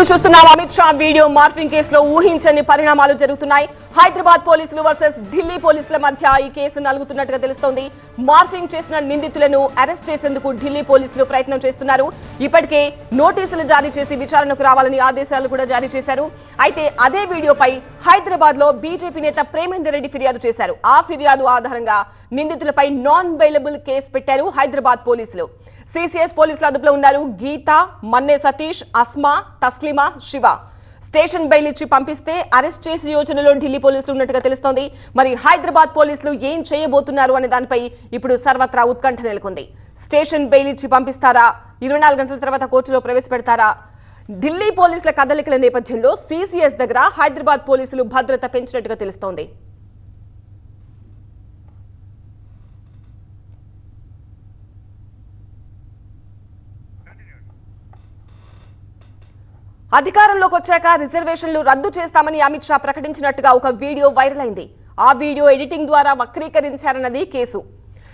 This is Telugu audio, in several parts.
న్యూస్ చూస్తున్నాం. అమిత్ షా వీడియో మార్ఫింగ్ కేసులో ఊహించని పరిణామాలు జరుగుతున్నాయి. హైదరాబాద్ పోలీసులు వర్సెస్ ఢిల్లీ పోలీసుల మధ్య ఈ కేసు నలుగుతున్నట్టుగా తెలుస్తోంది. మార్ఫింగ్ చేసిన నిందితులను అరెస్ట్ చేసేందుకు ఢిల్లీ పోలీసులు ప్రయత్నం చేస్తున్నారు. ఇప్పటికే నోటీసులు జారీ చేసి విచారణకు రావాలని ఆదేశాలు కూడా జారీ చేశారు. అయితే అదే వీడియోపై హైదరాబాద్లో బీజేపీ నేత ప్రేమేందర్ రెడ్డి ఫిర్యాదు చేశారు. ఆ ఫిర్యాదు ఆధారంగా నిందితులపై నాన్ బెయిలబుల్ కేసు పెట్టారు హైదరాబాద్ పోలీసులు. సిసిఎస్ పోలీసుల అదుపులో ఉన్నారు. గీత మన్నే సతీష్ అస్మా తస్లిమా శివ. స్టేషన్ బెయిల్ ఇచ్చి పంపిస్తే అరెస్ట్ చేసే యోచనలో ఢిల్లీ పోలీసులు ఉన్నట్టుగా తెలుస్తోంది. మరి హైదరాబాద్ పోలీసులు ఏం చేయబోతున్నారు అనే దానిపై ఇప్పుడు సర్వత్రా ఉత్కంఠ నెలకొంది. స్టేషన్ బెయిల్ ఇచ్చి పంపిస్తారా? ఇరవై నాలుగు గంటల తర్వాత కోర్టులో ప్రవేశపెడతారా? ఢిల్లీ పోలీసుల కదలికల నేపథ్యంలో సీసీఎస్ దగ్గర హైదరాబాద్ పోలీసులు భద్రత పెంచినట్టుగా తెలుస్తోంది. అధికారంలోకి వచ్చాక రిజర్వేషన్లు రద్దు చేస్తామని అమిత్ షా ప్రకటించినట్టుగా ఒక వీడియో వైరల్ అయింది. ఆ వీడియో ఎడిటింగ్ ద్వారా వక్రీకరించారన్నది కేసు.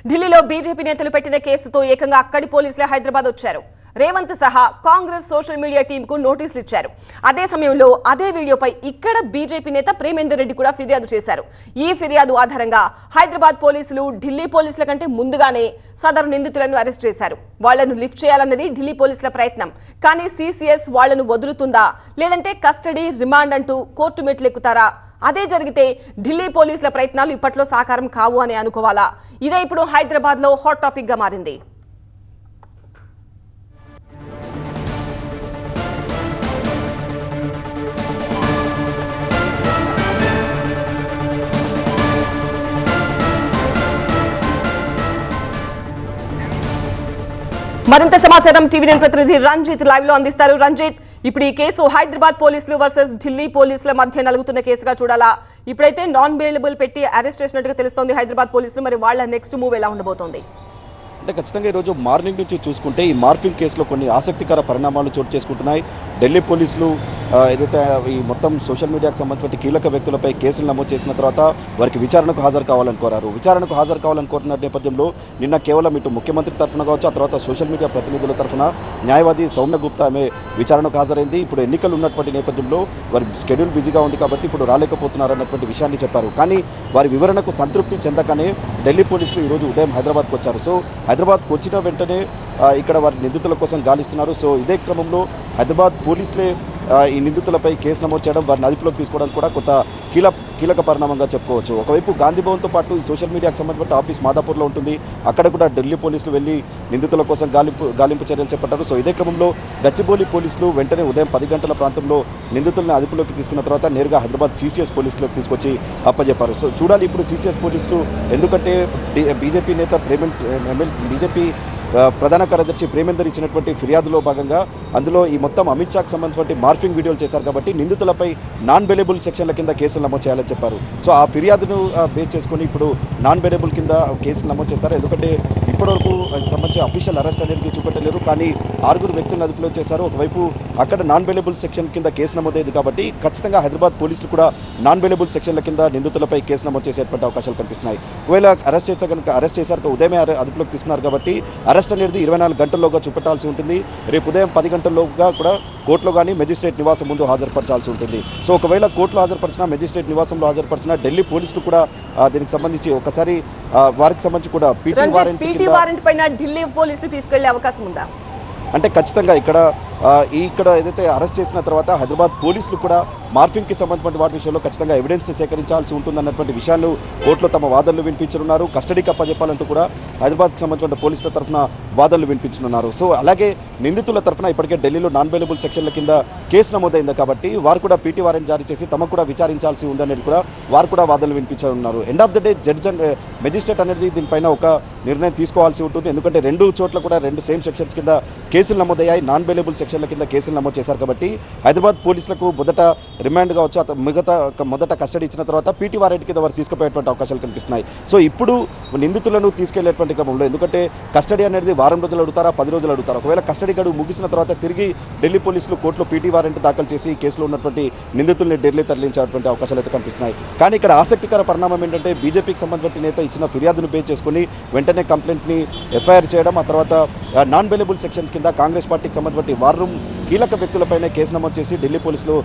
ఢిల్లీలో బీజేపీ నేతలు పెట్టిన కేసుతో ఏకంగా అక్కడి పోలీసులే హైదరాబాద్ వచ్చారు. రేవంత్ సహా కాంగ్రెస్ సోషల్ మీడియా టీంకు నోటీసులు ఇచ్చారు. అదే సమయంలో అదే వీడియోపై ఇక్కడ బీజేపీ నేత ప్రేమేందర్ రెడ్డి కూడా ఫిర్యాదు చేశారు. ఈ ఫిర్యాదు ఆధారంగా హైదరాబాద్ పోలీసులు ఢిల్లీ పోలీసుల కంటే ముందుగానే సదరు నిందితులను అరెస్ట్ చేశారు. వాళ్ళను లిఫ్ట్ చేయాలన్నది ఢిల్లీ పోలీసుల ప్రయత్నం. కానీ సీసీఎస్ వాళ్ళను వదులుతుందా? లేదంటే కస్టడీ రిమాండ్ అంటూ కోర్టు మెట్లెక్కుతారా? అదే జరిగితే ఢిల్లీ పోలీసుల ప్రయత్నాలు ఇప్పట్లో సాకారం కావు అని అనుకోవాలా? ఇదే ఇప్పుడు హైదరాబాద్లో హాట్ టాపిక్గా మారింది. మరింత సమాచారం టీవీ నైన్ ప్రతినిధి రంజిత్ లైవ్లో అందిస్తారు. రంజిత్ ఇప్పుడు ఈ కేసు హైదరాబాద్ పోలీసులు వర్సెస్ ఢిల్లీ పోలీసుల మధ్య నలుగుతున్న కేసుగా చూడాలా? ఇప్పుడైతే నాన్ బెయిలబుల్ పెట్టి అరెస్ట్ చేసినట్టుగా తెలుస్తోంది హైదరాబాద్ పోలీసులు. మరి వాళ్ళ నెక్స్ట్ మూవ్ ఎలా ఉండబోతోంది? అంటే ఖచ్చితంగా ఈరోజు మార్నింగ్ నుంచి చూసుకుంటే ఈ మార్ఫింగ్ కేసులో కొన్ని ఆసక్తికర పరిణామాలు చోటు చేసుకుంటున్నాయి. ఢిల్లీ పోలీసులు ఏదైతే ఈ మొత్తం సోషల్ మీడియాకు సంబంధించిన కీలక వ్యక్తులపై కేసులు నమోదు చేసిన తర్వాత వారికి విచారణకు హాజరు కావాలని కోరారు. విచారణకు హాజరు కావాలని కోరిన నేపథ్యంలో నిన్న కేవలం ఇటు ముఖ్యమంత్రి తరఫున కావచ్చు ఆ తర్వాత సోషల్ మీడియా ప్రతినిధుల తరఫున న్యాయవాది సౌమ్య గుప్తా ఆమె విచారణకు హాజరైంది. ఇప్పుడు ఎన్నికలు ఉన్నటువంటి నేపథ్యంలో వారి షెడ్యూల్ బిజీగా ఉంది కాబట్టి ఇప్పుడు రాలేకపోతున్నారు అన్నటువంటి విషయాన్ని చెప్పారు. కానీ వారి వివరణకు సంతృప్తి చెందకనే ఢిల్లీ పోలీసులు ఈరోజు ఉదయం హైదరాబాద్కు వచ్చారు. సో హైదరాబాద్కు వచ్చిన వెంటనే ఇక్కడ వారి నిందితుల కోసం గాలిస్తున్నారు. సో ఇదే క్రమంలో హైదరాబాద్ పోలీసులే ఈ నిందితులపై కేసు నమోదు చేయడం వారిని అదుపులోకి తీసుకోవడం కూడా కొంత కీలక కీలక పరిణామంగా చెప్పుకోవచ్చు. ఒకవైపు గాంధీ భవన్తో పాటు ఈ సోషల్ మీడియాకు సంబంధించిన ఆఫీస్ మాదాపూర్లో ఉంటుంది. అక్కడ కూడా ఢిల్లీ పోలీసులు వెళ్ళి నిందితుల కోసం గాలింపు గాలింపు చర్యలు చేపట్టారు. సో ఇదే క్రమంలో గచ్చిబౌలి పోలీసులు వెంటనే ఉదయం పది గంటల ప్రాంతంలో నిందితులను అదుపులోకి తీసుకున్న తర్వాత నేరుగా హైదరాబాద్ సీసీఎస్ పోలీసులకు తీసుకొచ్చి అప్పజెప్పారు. సో చూడాలి ఇప్పుడు సీసీఎస్ పోలీసులు ఎందుకంటే బీజేపీ నేత ప్రేమ బీజేపీ ప్రధాన కార్యదర్శి ప్రేమేందర్ ఇచ్చినటువంటి ఫిర్యాదులో భాగంగా అందులో ఈ మొత్తం అమిత్ షాకు సంబంధించిన మార్ఫింగ్ వీడియోలు చేశారు కాబట్టి నిందితులపై నాన్ బెలేబుల్ సెక్షన్ల కింద కేసులు నమోదు చేయాలని చెప్పారు. సో ఆ ఫిర్యాదును బేస్ చేసుకుని ఇప్పుడు నాన్ బెలేబుల్ కింద కేసులు నమోదు చేశారు. ఎందుకంటే ఇప్పటివరకు సంబంధించి అఫీషియల్ అరెస్ట్ అనేది చూపెట్టలేరు. కానీ ఆరుగురు వ్యక్తులను అదుపులో చేశారు. ఒకవైపు అక్కడ నాన్ వెలబుల్ సెక్షన్ కింద కేసు నమోదైంది కాబట్టి ఖచ్చితంగా హైదరాబాద్ పోలీసులు కూడా నాన్ వెలబుల్ సెక్షన్ల కింద నిందితులపై కేసు నమోదు చేసేటువంటి అవకాశాలు కనిపిస్తున్నాయి. ఒకవేళ అరెస్ట్ చేస్తే కనుక అరెస్ట్ చేశారు ఉదయమే అదుపులోకి తీసుకున్నారు కాబట్టి అరెస్ట్ అనేది ఇరవై నాలుగు గంటల్లోగా చూపెట్టాల్సి ఉంటుంది. రేపు ఉదయం పది గంటల్లోగా కూడా కోర్టులో కానీ మెజిస్ట్రేట్ నివాసం ముందు హాజరుపరచాల్సి ఉంటుంది. సో ఒకవేళ కోర్టులో హాజరుపరిచినా మెజిస్ట్రేట్ నివాసంలో హాజరుపరిచినా ఢిల్లీ పోలీసులు కూడా దీనికి సంబంధించి ఒకసారి వారికి సంబంధించి కూడా పీటీ వారెంట్ పైన ఢిల్లీ పోలీసులు తీసుకెళ్ళే అవకాశం ఉందా? అంటే ఖచ్చితంగా ఇక్కడ ఇక్కడ ఏదైతే అరెస్ట్ చేసిన తర్వాత హైదరాబాద్ పోలీసులు కూడా మార్ఫింగ్కి సంబంధించిన వాటి విషయంలో ఖచ్చితంగా ఎవిడెన్స్ సేకరించాల్సి ఉంటుందన్నటువంటి విషయాలు కోర్టులో తమ వాదనలు వినిపించనున్నారు. కస్టడీకి అప్పచెప్పాలంటూ కూడా హైదరాబాద్కి సంబంధించిన పోలీసుల తరఫున వాదనలు వినిపించనున్నారు. సో అలాగే నిందితుల తరఫున ఇప్పటికే ఢిల్లీలో నాన్ అవైలబుల్ సెక్షన్ల కింద కేసు నమోదైంది కాబట్టి వారు కూడా పీటీ వారెంట్ జారీ చేసి తమకు కూడా విచారించాల్సి ఉందనేది కూడా వారు కూడా వాదనలు వినిపించనున్నారు. End of the day judge and magistrate అనేది దీనిపైన ఒక నిర్ణయం తీసుకోవాల్సి ఉంటుంది. ఎందుకంటే రెండు చోట్ల కూడా రెండు సేమ్ సెక్షన్స్ కింద కేసులు నమోదయ్యాయి. నాన్ అవైలబుల్ సెక్షన్ల కింద కేసులు నమోదు చేశారు కాబట్టి హైదరాబాద్ పోలీసులకు మొదట రిమాండ్ కావచ్చు మిగతా మొదట కస్టడీ ఇచ్చిన తర్వాత పీటీ వారెంట్ కింద వారు తీసుకుపోయేటువంటి అవకాశాలు కనిపిస్తున్నాయి. సో ఇప్పుడు నిందితులను తీసుకెళ్ళేటువంటి క్రమంలో ఎందుకంటే కస్టడీ అనేది వారం రోజులు అడుగుతారా పది రోజులు అడుగుతారా? ఒకవేళ కస్టడీ గడువు ముగిసిన తర్వాత తిరిగి ఢిల్లీ పోలీసులు కోర్టులో పీటీ వారెంట్ దాఖలు చేసి కేసులో ఉన్నటువంటి నిందితుల్ని ఢిల్లీ తరలించేటువంటి అవకాశాలు అయితే కనిపిస్తున్నాయి. కానీ ఇక్కడ ఆసక్తికర పరిణామం ఏంటంటే బీజేపీకి సంబంధించిన నేత ఇచ్చిన ఫిర్యాదును పే చేసుకుని వెంటనే కంప్లైంట్ని ఎఫ్ఐఆర్ చేయడం ఆ తర్వాత నాన్ వెలబుల్ సెక్షన్స్ కింద కాంగ్రెస్ పార్టీకి సంబంధించిన వార్ రూమ్ కీలక వ్యక్తులపైనే కేసు నమోదు చేసి ఢిల్లీ పోలీసులు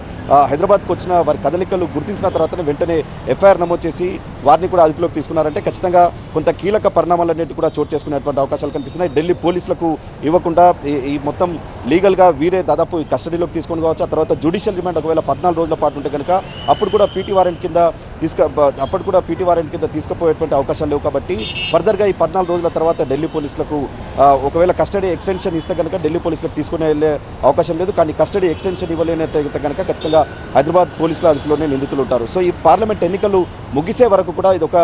హైదరాబాద్కు వచ్చిన వారి కదలికలు గుర్తించిన తర్వాతనే వెంటనే ఎఫ్ఐఆర్ నమోదు చేసి వారిని కూడా అదుపులోకి తీసుకున్నారంటే ఖచ్చితంగా కొంత కీలక పరిణామాలన్నిటి కూడా చోటు చేసుకునేటువంటి అవకాశాలు కనిపిస్తున్నాయి. ఢిల్లీ పోలీసులకు ఇవ్వకుండా ఈ- ఈ మొత్తం లీగల్గా వీరే దాదాపు ఈ కస్టడీలోకి తీసుకొని కావచ్చు ఆ తర్వాత జ్యుడిషియల్ రిమాండ్ ఒకవేళ పద్నాలుగు రోజుల పాటు ఉంటే కనుక అప్పుడు కూడా పీటీ వారెంట్ కింద తీసుక అప్పుడు కూడా పీటీ వారెంట్ కింద తీసుకుపోయేటువంటి అవకాశాలు లేవు కాబట్టి ఫర్దర్గా ఈ పద్నాలుగు రోజుల తర్వాత ఢిల్లీ పోలీసులకు ఒకవేళ కస్టడీ ఎక్స్టెన్షన్ ఇస్తే కనుక ఢిల్లీ పోలీసులకు తీసుకునే వెళ్ళే అవకాశం లేదు. కానీ కస్టడీ ఎక్స్టెన్షన్ ఇవ్వలేనట్టయితే కనుక ఖచ్చితంగా హైదరాబాద్ పోలీసుల అదుపులోనే నిందితులు ఉంటారు. సో ఈ పార్లమెంట్ ఎన్నికలు ముగిసే వరకు కూడా ఇది ఒక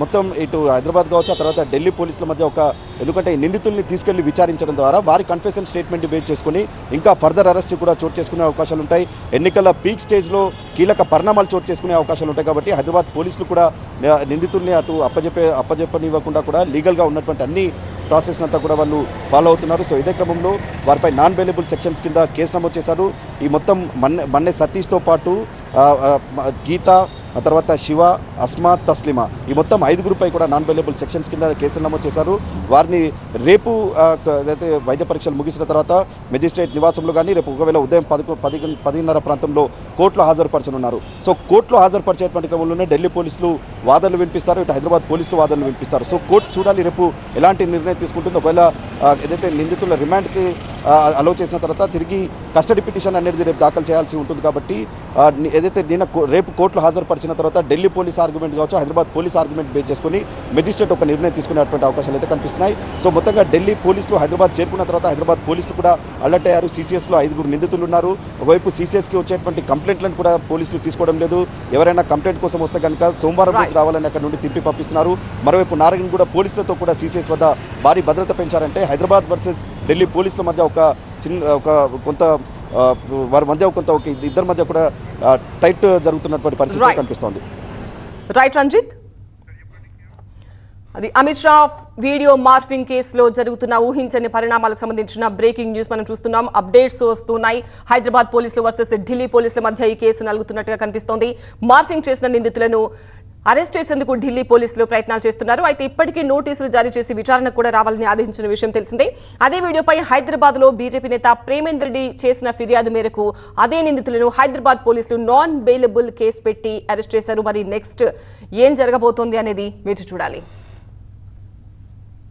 మొత్తం ఇటు హైదరాబాద్ కావచ్చు ఆ తర్వాత ఢిల్లీ పోలీసుల మధ్య ఒక ఎందుకంటే ఈ నిందితుల్ని తీసుకెళ్ళి విచారించడం ద్వారా వారి కన్ఫెషన్ స్టేట్మెంట్ బేస్ చేసుకుని ఇంకా ఫర్దర్ అరెస్ట్ కూడా చోటు చేసుకునే అవకాశాలు ఉంటాయి. ఎన్నికల పీక్ స్టేజ్లో కీలక పరిణామాలు చోటు చేసుకునే అవకాశాలు ఉంటాయి కాబట్టి హైదరాబాద్ పోలీసులు కూడా నిందితుల్ని అటు అప్పజెప్పే అప్పజెప్పనివ్వకుండా కూడా లీగల్గా ఉన్నటువంటి అన్ని ప్రాసెస్ అంతా కూడా వాళ్ళు ఫాలో అవుతున్నారు. సో ఇదే క్రమంలో వారిపై నాన్ బెయిలబుల్ సెక్షన్స్ కింద కేసు నమోదు చేశారు. ఈ మొత్తం మన్నె మన్నె సతీష్తో పాటు గీత ఆ తర్వాత శివ అస్మా తస్లిమా. ఈ మొత్తం ఐదుగురుపై కూడా నాన్ బెయిలబుల్ సెక్షన్స్ కింద కేసులు నమోదు చేశారు. వారిని రేపు వైద్య పరీక్షలు ముగిసిన తర్వాత మెజిస్ట్రేట్ నివాసంలో కానీ రేపు ఒకవేళ ఉదయం పదకొ పది పదిన్నర ప్రాంతంలో కోర్టులో హాజరుపరచనున్నారు. సో కోర్టులో హాజరుపరిచేటువంటి క్రమంలోనే ఢిల్లీ పోలీసులు వాదనలు వినిపిస్తారు. ఇటు హైదరాబాద్ పోలీసులు వాదనలు వినిపిస్తారు. సో కోర్టు చూడాలి రేపు ఎలాంటి నిర్ణయం తీసుకుంటుందో. ఒకవేళ ఏదైతే నిందితుల రిమాండ్కి అలౌ చేసిన తర్వాత తిరిగి కస్టడీ పిటిషన్ అనేది రేపు దాఖలు చేయాల్సి ఉంటుంది కాబట్టి ఏదైతే నిన్న రేపు కోర్టులో హాజరుపరిచిన తర్వాత ఢిల్లీ పోలీస్ ఆర్గ్యుమెంట్ కావచ్చు హైదరాబాద్ పోలీస్ ఆర్గ్యుమెంట్ బేస్ చేసుకుని మెజిస్ట్రేట్ ఒక నిర్ణయం తీసుకునేటువంటి అవకాశాలు అయితే కనిపిస్తున్నాయి. సో మొత్తంగా ఢిల్లీ పోలీసులు హైదరాబాద్ చేరుకున్న తర్వాత హైదరాబాద్ పోలీసులు కూడా అలర్ట్ అయ్యారు. సీసీఎస్లో ఐదుగురు నిందితులు ఉన్నారు. ఒకవైపు సీసీఎస్కి వచ్చేటువంటి కంప్లైంట్లను కూడా పోలీసులు తీసుకోవడం లేదు. ఎవరైనా కంప్లైంట్ కోసం వస్తే కనుక సోమవారం. రోజు రావాలని అక్కడ నుండి తిప్పి పంపిస్తున్నారు. మరోవైపు నారాయణ కూడా పోలీసులతో కూడా సీసీఎస్ వద్ద భారీ భద్రత పెంచారంటే హైదరాబాద్ వర్సెస్ ఢిల్లీ పోలీసుల మధ్య ఒక చిన్న ఒక కొంత వారి మధ్య కొంత ఒక ఇద్దరి మధ్య కూడా టైట్ జరుగుతున్నటువంటి పరిస్థితి. కనిపిస్తోంది. రైట్ రంజిత్ అది అమిత్ షా వీడియో మార్ఫింగ్ కేసులో జరుగుతున్న ఊహించని పరిణామాలకు సంబంధించిన బ్రేకింగ్ న్యూస్ మనం చూస్తున్నాం. అప్డేట్స్ వస్తున్నాయి. హైదరాబాద్ పోలీసులు వర్సెస్ ఢిల్లీ పోలీసుల మధ్య ఈ కేసు నలుగుతున్నట్టుగా కనిపిస్తోంది. మార్ఫింగ్ చేసిన నిందితులను అరెస్ట్ చేసేందుకు ఢిల్లీ పోలీసులు ప్రయత్నాలు చేస్తున్నారు. అయితే ఇప్పటికీ నోటీసులు జారీ చేసి విచారణకు కూడా రావాలని ఆదేశించిన విషయం తెలిసిందే. అదే వీడియోపై హైదరాబాద్లో బీజేపీ నేత ప్రేమేంద్రెడ్డి చేసిన ఫిర్యాదు మేరకు అదే నిందితులను హైదరాబాద్ పోలీసులు నాన్ బెయిలబుల్ కేసు పెట్టి అరెస్ట్ చేశారు. మరి నెక్స్ట్ ఏం జరగబోతోంది అనేది వేచి చూడాలి.